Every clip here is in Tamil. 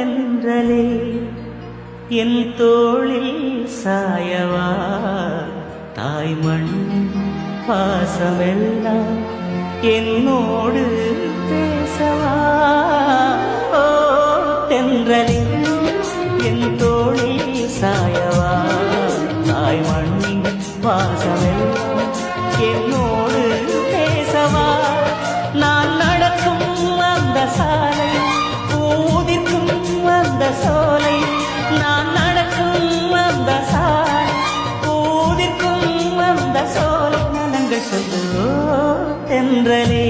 தென்றலே என் தோளில் சாயவா? தாய்மண் பாசமெல்லாம் என்னோடு பேசவா? ஓ தென்றலே. என் தோளில் சாயவா? தாய் மண்ணின் பாசமெல்லாம் தென்றலே.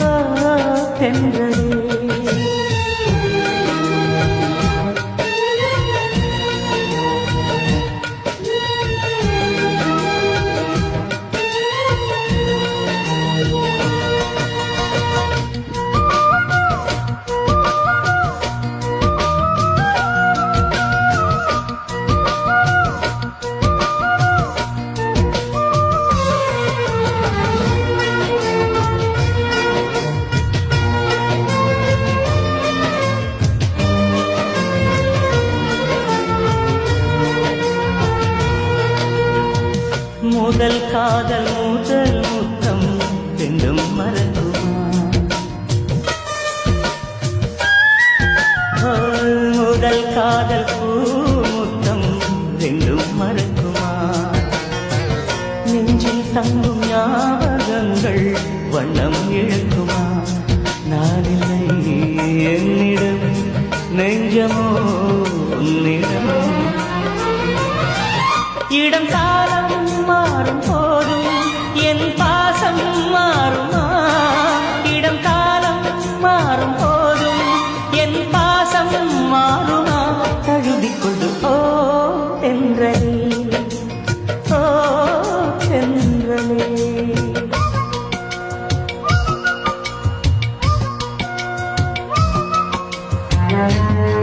ஓ தென்றலே. முதல் காதல் முதல் முத்தம் ரெண்டும் மறக்குமா? முதல் காதல் பூ முத்தம் ரெண்டும் மறக்குமா? நெஞ்சில் தங்கும் ஞாபகங்கள் வண்ணம் இழக்குமா? நானில்லை என்னிடம் நெஞ்சமோ உன்னிடமோ. இடம் காலம் மாறும் போதும் என் பாசம் மாறுமா? இடம் காலம் மாறும் போதும் என் பாசம் மாறுமா? தழுவிக்கொண்டு ஓ தென்றலே ஓ தென்றலே. Thank